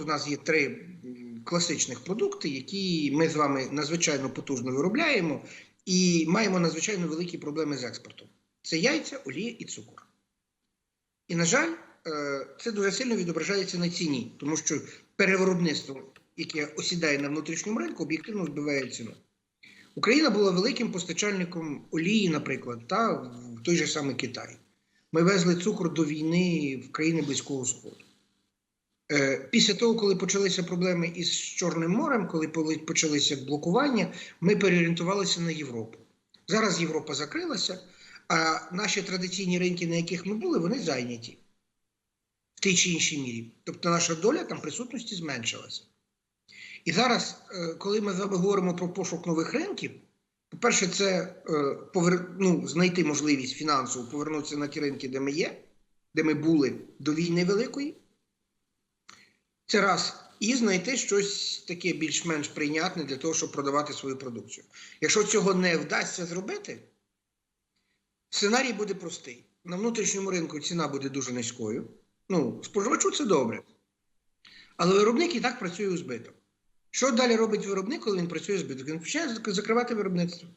у нас є три класичних продукти, які ми з вами надзвичайно потужно виробляємо і маємо надзвичайно великі проблеми з експортом: це яйця, олія і цукор. І, на жаль, е, це дуже сильно відображається на ціні, тому що перевиробництво, яке осідає на внутрішньому ринку, об'єктивно збиває ціну. Україна була великим постачальником олії, наприклад, та в той же самий Китай. Ми везли цукор до війни в країни Близького Сходу. Е, Після того, коли почалися проблеми із Чорним морем, коли почалися блокування, ми переорієнтувалися на Європу. Зараз Європа закрилася, а наші традиційні ринки, на яких ми були, вони зайняті в тій чи іншій мірі. Тобто наша доля там присутності зменшилася. І зараз, е, коли ми з вами говоримо про пошук нових ринків, по-перше, це е, повер... ну, знайти можливість фінансово повернутися на ті ринки, де ми є, де ми були до війни великої. Це раз. І знайти щось таке більш-менш прийнятне для того, щоб продавати свою продукцію. Якщо цього не вдасться зробити, сценарій буде простий. На внутрішньому ринку ціна буде дуже низькою. Ну, споживачу це добре. Але виробник і так працює у збиток. Що далі робить виробник, коли він працює у збиток? Він починає закривати виробництво.